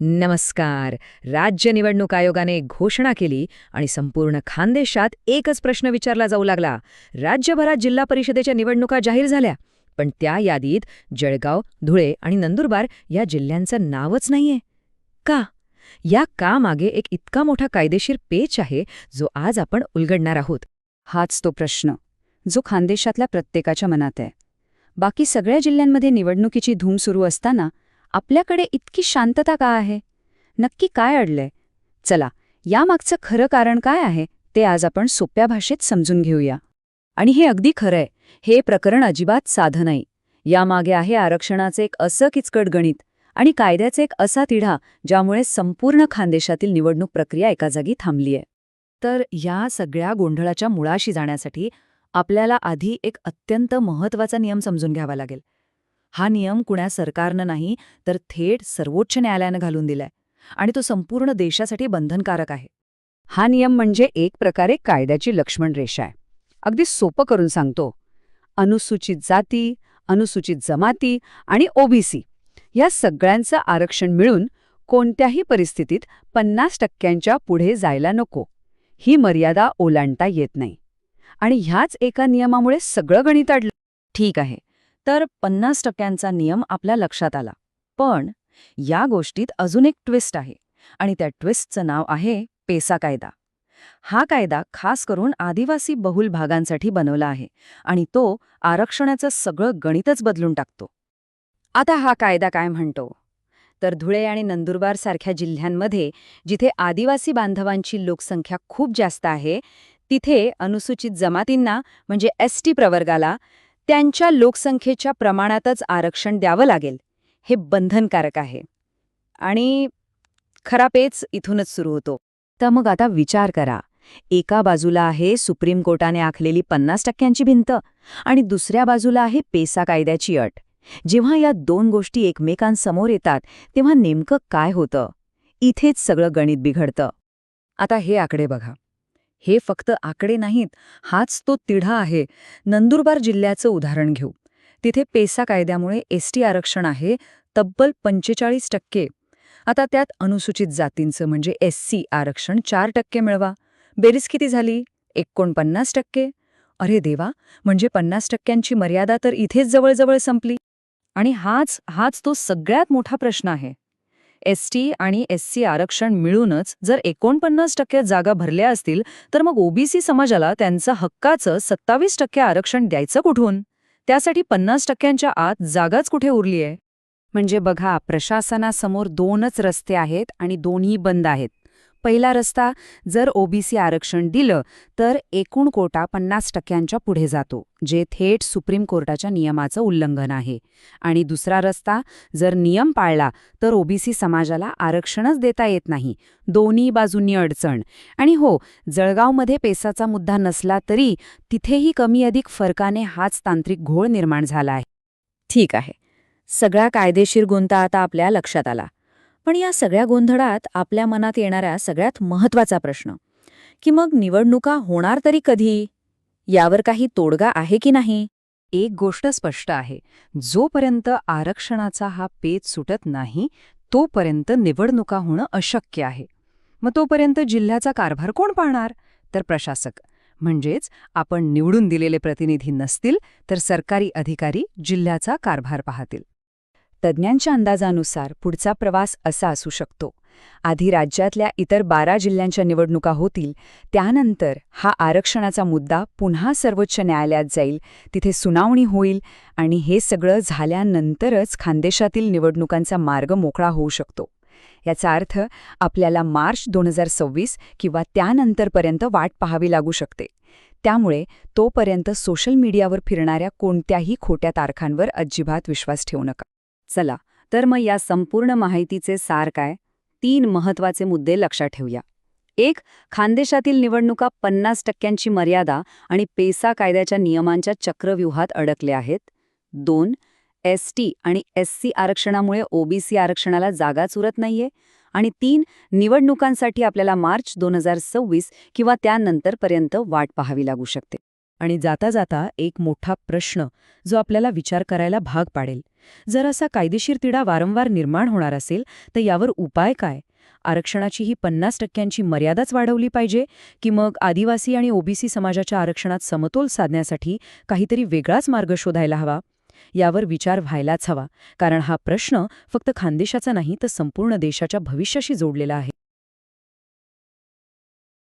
नमस्कार. राज्य निवडणूक आयोगाने घोषणा केली आणि संपूर्ण खानदेशात एकच प्रश्न विचारला जाऊ लागला. राज्यभरात जिल्हा परिषदेच्या निवडणुका जाहीर झाल्या पण त्या यादीत जळगाव धुळे आणि नंदुरबार या जिल्ह्यांचं नावच नाहीये. का? या का मागे एक इतका मोठा कायदेशीर पेच आहे जो आज आपण उलगडणार आहोत. हाच तो प्रश्न जो खानदेशातल्या प्रत्येकाच्या मनात आहे. बाकी सगळ्या जिल्ह्यांमध्ये निवडणुकीची धूम सुरू असताना आपल्याकडे इतकी शांतता का आहे? नक्की काय अडलंय? चला यामागचं खरं कारण काय आहे ते आज आपण सोप्या भाषेत समजून घेऊया. आणि हे अगदी खरंय हे प्रकरण अजिबात साधं नाही. यामागे आहे आरक्षणाचे एक असं किचकट गणित आणि कायद्याचे एक असा तिढा ज्यामुळे संपूर्ण खानदेशातील निवडणूक प्रक्रिया एका जागी थांबलीय. तर या सगळ्या गोंधळाच्या मुळाशी जाण्यासाठी आपल्याला आधी एक अत्यंत महत्त्वाचा नियम समजून घ्यावा लागेल. हा नियम कुण्या सरकारनं नाही तर थेट सर्वोच्च न्यायालयानं घालून दिलाय. आणि तो संपूर्ण देशासाठी बंधनकारक आहे. हा नियम म्हणजे एक प्रकारे कायद्याची लक्ष्मण रेषा आहे. अगदी सोपं करून सांगतो. अनुसूचित जाती अनुसूचित जमाती आणि ओबीसी या सगळ्यांचं आरक्षण मिळून कोणत्याही परिस्थितीत पन्नास टक्क्यांच्या पुढे जायला नको. ही मर्यादा ओलांडता येत नाही. आणि ह्याच एका नियमामुळे सगळं गणित अडलं ठीक आहे. तर पन्नास टक्क्यांचा नियम आपल्या लक्षात आला. पण या गोष्टीत अजून एक ट्विस्ट आहे आणि त्या ट्विस्टचं नाव आहे पेसा कायदा. हा कायदा खास करून आदिवासी बहुल भागांसाठी बनवला आहे आणि तो आरक्षणाचं सगळं गणितच बदलून टाकतो. आता हा कायदा काय म्हणतो? तर धुळे आणि नंदुरबार सारख्या जिल्ह्यांमध्ये जिथे आदिवासी बांधवांची लोकसंख्या खूप जास्त आहे तिथे अनुसूचित जमातींना म्हणजे एस टी प्रवर्गाला त्यांच्या लोकसंख्येच्या प्रमाणातच आरक्षण द्यावं लागेल. हे बंधनकारक आहे. आणि खरा पेच इथूनच सुरू होतो. तर मग आता विचार करा. एका बाजूला आहे सुप्रीम कोर्टाने आखलेली पन्नास टक्क्यांची भिंत आणि दुसऱ्या बाजूला आहे पेसा कायद्याची अट. जेव्हा या दोन गोष्टी एकमेकांसमोर येतात तेव्हा नेमकं काय होतं? इथेच सगळं गणित बिघडतं. आता हे आकडे बघा. हे फक्त आकडे नाहीत हाच तो तिढा आहे. नंदुरबार जिल्ह्याचं उदाहरण घेऊ. तिथे पेसा कायद्यामुळे एसटी आरक्षण आहे तब्बल पंचेचाळीस टक्के. आता त्यात अनुसूचित जातींचं म्हणजे एस सी आरक्षण चार टक्के मिळवा. बेरीज किती झाली? एकोणपन्नास टक्के. अरे देवा म्हणजे पन्नास टक्क्यांची मर्यादा तर इथेच जवळजवळ संपली. आणि हाच हाच तो सगळ्यात मोठा प्रश्न आहे. एस टी आणि एस सी आरक्षण मिळूनच जर एकोणपन्नास टक्के जागा भरल्या असतील तर मग ओबीसी समाजाला त्यांचं हक्काचं सत्तावीस टक्के आरक्षण द्यायचं कुठून? त्यासाठी पन्नास टक्क्यांच्या आत जागाच कुठे उरलीये? म्हणजे बघा प्रशासनासमोर दोनच रस्ते आहेत आणि दोन्ही बंद आहेत. पहिला रस्ता जर ओबीसी आरक्षण दिलं तर एकूण कोटा पन्नास टक्क्यांच्या पुढे जातो जे थेट सुप्रीम कोर्टाच्या नियमाचं उल्लंघन आहे. आणि दुसरा रस्ता जर नियम पाळला तर ओबीसी समाजाला आरक्षणच देता येत नाही. दोन्ही बाजूंनी अडचण. आणि हो जळगावमध्ये पेसाचा मुद्दा नसला तरी तिथेही कमी अधिक फरकाने हाच तांत्रिक घोळ निर्माण झाला आहे. ठीक आहे. सगळा कायदेशीर गुंता आता आपल्या लक्षात आला. पण या सगळ्या गोंधळात आपल्या मनात येणारा सगळ्यात महत्त्वाचा प्रश्न की मग निवडणुका होणार तरी कधी? यावर काही तोडगा आहे की नाही? एक गोष्ट स्पष्ट आहे जोपर्यंत आरक्षणाचा हा पेच सुटत नाही तोपर्यंत निवडणुका होणं अशक्य आहे. मग तोपर्यंत जिल्ह्याचा कारभार कोण पाहणार तर प्रशासक. म्हणजेच आपण निवडून दिलेले प्रतिनिधी नसतील तर सरकारी अधिकारी जिल्ह्याचा कारभार पाहतील. तज्ज्ञांच्या अंदाजानुसार पुढचा प्रवास असा असू शकतो. आधी राज्यातल्या इतर बारा जिल्ह्यांच्या निवडणुका होतील त्यानंतर हा आरक्षणाचा मुद्दा पुन्हा सर्वोच्च न्यायालयात जाईल तिथे सुनावणी होईल आणि हे सगळं झाल्यानंतरच खानदेशातील निवडणुकांचा मार्ग मोकळा होऊ शकतो. याचा अर्थ आपल्याला मार्च दोन हजार सव्वीस किंवा त्यानंतरपर्यंत वाट पाहावी लागू शकते. त्यामुळे तोपर्यंत सोशल मीडियावर फिरणाऱ्या कोणत्याही खोट्या तारखांवर अजिबात विश्वास ठेवू नका. चला तर मग या संपूर्ण माहितीचे सार काय? तीन महत्त्वाचे मुद्दे लक्षात ठेवूया. एक खानदेशातील निवडणुका पन्नास टक्क्यांची मर्यादा आणि पेसा कायद्याच्या नियमांच्या चक्रव्यूहात अडकले आहेत. दोन एस टी आणि एस सी आरक्षणामुळे ओबीसी आरक्षणाला जागा चुरत नाहीये. आणि तीन निवडणुकांसाठी आपल्याला मार्च दोन हजार सव्वीस किंवा त्यानंतरपर्यंत वाट पाहावी लागू शकते. आणि जाता जाता एक मोठा प्रश्न जो आपल्याला विचार करायला भाग पाडेल. जर असा कायदेशीर तिढा वारंवार निर्माण होणार असेल तर यावर उपाय काय? आरक्षणाची ही पन्नास टक्क्यांची मर्यादाच वाढवली पाहिजे? की मग आदिवासी आणि ओबीसी समाजाच्या आरक्षणात समतोल साधण्यासाठी काहीतरी वेगळाच मार्ग शोधायला हवा? यावर विचार व्हायलाच हवा कारण हा प्रश्न फक्त खानदेशाचा नाही तर संपूर्ण देशाच्या भविष्याशी जोडलेला आहे.